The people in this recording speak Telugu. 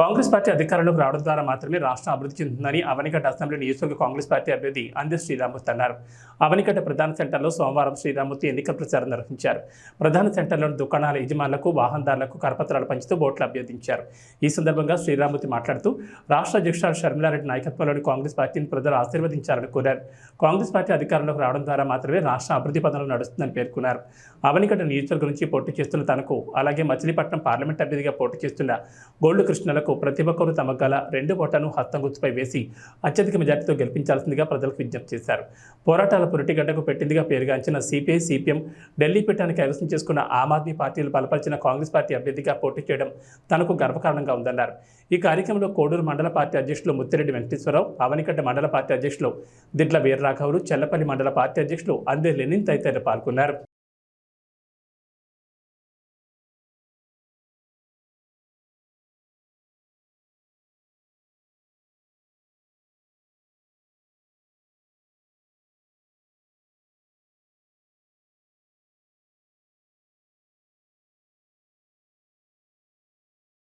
కాంగ్రెస్ పార్టీ అధికారంలోకి రావడం ద్వారా మాత్రమే రాష్ట్రం అభివృద్ధి చెందుతుందని అవనిగడ్డ అసెంబ్లీ నియోజకవర్గ కాంగ్రెస్ పార్టీ అభ్యర్థి అందే శ్రీరామూర్తి అన్నారు. అవనిగడ్డ ప్రధాన సెంటర్లో సోమవారం శ్రీరామూర్తి ఎన్నికల ప్రచారం నిర్వహించారు. ప్రధాన సెంటర్లోని దుకాణాల యజమానులకు వాహనదారులకు కరపత్రాలు పంచుతూ ఓట్లు అభ్యర్థించారు. ఈ సందర్భంగా శ్రీరామూర్తి మాట్లాడుతూ రాష్ట్ర అధ్యక్షురాలు షర్మిలారెడ్డి నాయకత్వంలోని కాంగ్రెస్ పార్టీని ప్రజలు ఆశీర్వదించాలని కోరారు. కాంగ్రెస్ పార్టీ అధికారంలోకి రావడం ద్వారా మాత్రమే రాష్ట్ర అభివృద్ధి పదంలో నడుస్తుందని పేర్కొన్నారు. అవనిగడ్డ నియోజకవర్గం నుంచి పోటీ చేస్తున్న తనకు అలాగే మచిలీపట్నం పార్లమెంట్ అభ్యర్థిగా పోటీ చేస్తున్న గోల్డ్ కృష్ణలకు ప్రతి ఒక్కరూ తమ గల రెండు ఓట్లను హస్తంగుచ్చుపై వేసి అత్యధిక మెజార్టీతో గెలిపించాల్సిందిగా ప్రజలకు విజ్ఞప్తి చేశారు. పోరాటాల పురిటిగడ్డకు పెట్టిందిగా పేరుగాంచిన సిపిఐ సిపిఎం ఢిల్లీ పీఠాన్ని కైవసం చేసుకున్న ఆమ్ ఆద్మీ పార్టీలు బలపరిచిన కాంగ్రెస్ పార్టీ అభ్యర్థిగా పోటీ చేయడం తనకు గర్వకారణంగా ఉందన్నారు. ఈ కార్యక్రమంలో కోడూరు మండల పార్టీ అధ్యక్షులు ముత్తిరెడ్డి వెంకటేశ్వరరావు అవనికట్ట మండల పార్టీ అధ్యక్షులు దిడ్ల వీర్రాఘవులు చెల్లపల్లి మండల పార్టీ అధ్యక్షులు అందే లెనిన్ తదితరులు పాల్గొన్నారు.